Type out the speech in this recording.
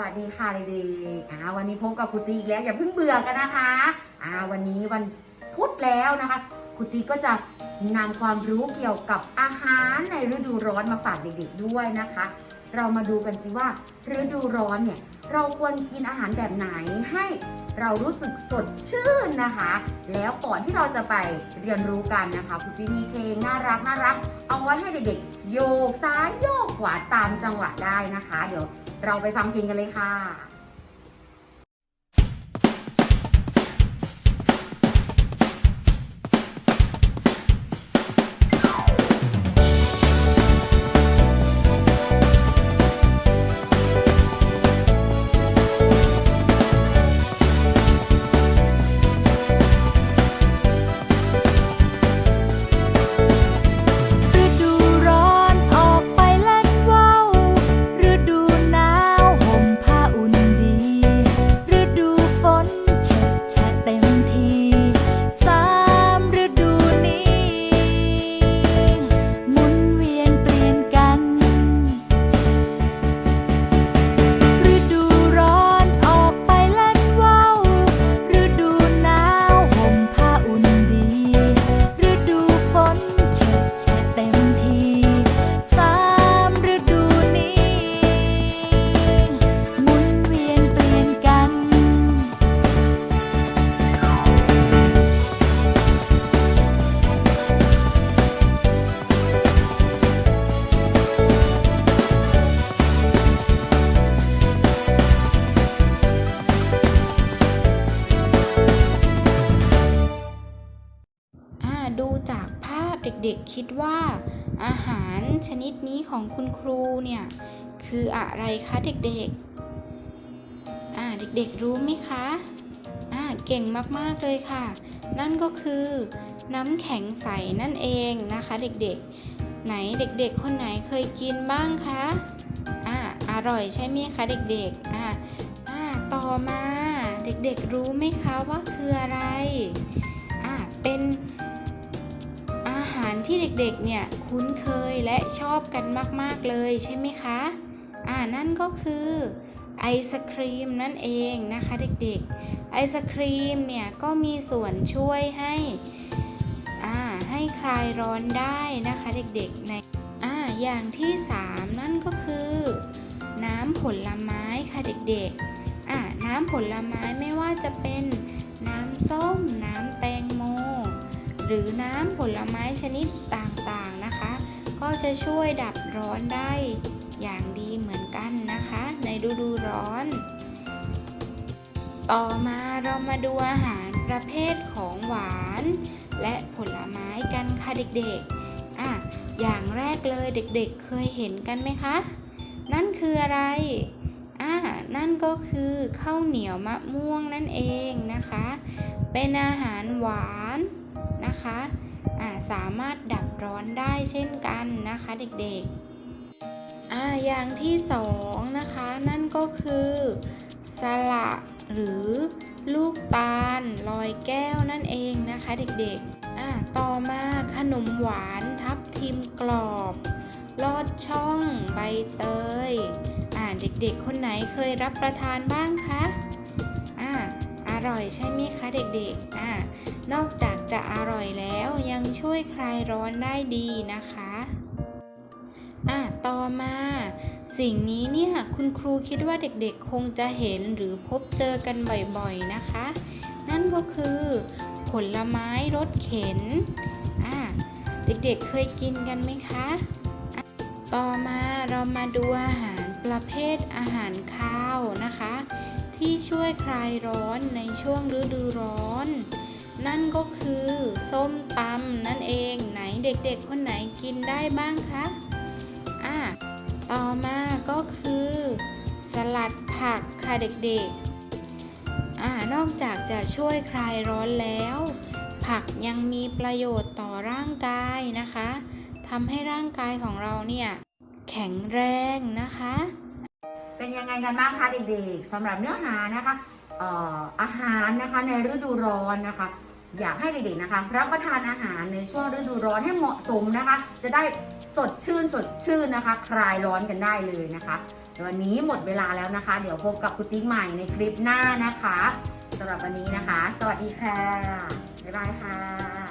วัสดีค่ะเด็กๆอ่าวันนี้พบกับคุตีอีกแล้วอย่าเพิ่งเบื่อกันนะคะอ่าวันนี้วันพุธแล้วนะคะคุตีก็จะนำความรู้เกี่ยวกับอาหารในฤดูร้อนมาฝากเด็กๆด้วยนะคะ เรามาดูกันสิว่าฤดูร้อนเนี่ยเราควรกินอาหารแบบไหนให้เรารู้สึกสดชื่นนะคะ แล้วก่อนที่เราจะไปเรียนรู้กันนะคะครูตีมีเพลงน่ารักน่ารัก เอาไว้ให้เด็กๆ โยกซ้ายโยกขวาตามจังหวะได้นะคะ เดี๋ยวเราไปฟังเพลงกันเลยค่ะ เด็กๆคิดว่า อาหารชนิดนี้ของคุณครูเนี่ย คืออะไรคะเด็กๆ อ่าเด็กๆรู้ไหมคะ อ่าเก่งมากๆเลยค่ะ นั่นก็คือน้ำแข็งใสนั่นเองนะคะเด็กๆ ไหนเด็กๆ คนไหนเคยกินบ้างคะ อ่าอร่อยใช่ไหมคะเด็กๆ อ่าอ่าต่อมาเด็กๆรู้ไหมคะว่าคืออะไร อะเป็นารที่เด็กๆ เนี่ยคุ้นเคยและชอบกันมากๆเลยใช่ไหมคะ อ่านั่นก็คือไอศครีมนั่นเองนะคะเด็กๆ ไอศครีมเนี่ยก็มีส่วนช่วยให้อ่าให้คลายร้อนได้นะคะเด็กๆ ในอ่าอย่างที่ 3 นั่นก็คือ น้ำผลไม้ค่ะเด็กๆอ่าน้ำผลไม้ไม่ว่าจะเป็นน้ำส้มน้ำแตงโม หรือน้ำผลไม้ชนิดต่างๆนะคะ ก็จะช่วยดับร้อนได้อย่างดีเหมือนกันนะคะ ในฤดูร้อน ต่อมาเรามาดูอาหารประเภทของหวาน และผลไม้กันค่ะเด็กๆอะอย่างแรกเลยเด็กๆเคยเห็นกันไหมคะ นั่นคืออะไรอ่านั่นก็คือข้าวเหนียวมะม่วงนั่นเองนะคะ เป็นอาหารหวาน นะคะสามารถดับร้อนได้เช่นกันนะคะเด็กๆออย่างที่สองนะคะนั่นก็คือสละหรือลูกตาลลอยแก้วนั่นเองนะคะเด็กๆต่อมาขนมหวานทับทิมกรอบลอดช่องใบเตยอ่าเด็กๆ คนไหนเคยรับประทานบ้างคะอ่าอร่อยใช่ไหมคะเด็กๆอ่า นอกจากจะอร่อยแล้วยังช่วยคลายร้อนได้ดีนะคะอ่าต่อมา สิ่งนี้เนี่ยคุณครูคิดว่าเด็กๆคงจะเห็นหรือพบเจอกันบ่อยๆนะคะ นั่นก็คือ ผลไม้รสเข็นอ่าเด็กๆเคยกินกันไหมคะ ต่อมาเรามาดูอาหารประเภทอาหารข้าวนะคะ ที่ช่วยคลายร้อนในช่วงฤดูร้อน นั่นก็คือส้มตำนั่นเองไหนเด็กๆ คนไหนกินได้บ้างคะอะต่อมาก็คือ สลัดผักค่ะเด็กๆอ่านอกจากจะช่วยคลายร้อนแล้ว ผักยังมีประโยชน์ต่อร่างกายนะคะทำให้ร่างกายของเราเนี่ยแข็งแรงนะคะ เป็นยังไงกันบ้างคะเด็กๆสำหรับเนื้อหานะคะอออาหารนะคะในฤดูร้อนนะคะ อยากให้เด็กๆนะคะ รับประทานอาหารในช่วงฤดูร้อนให้เหมาะสมนะคะ จะได้สดชื่นสดชื่นนะคะ คลายร้อนกันได้เลยนะคะวันนี้หมดเวลาแล้วนะคะ เดี๋ยวพบกับคุณติ๊กใหม่ในคลิปหน้านะคะสำหรับวันนี้นะคะ สวัสดีค่ะ บ๊ายบายค่ะ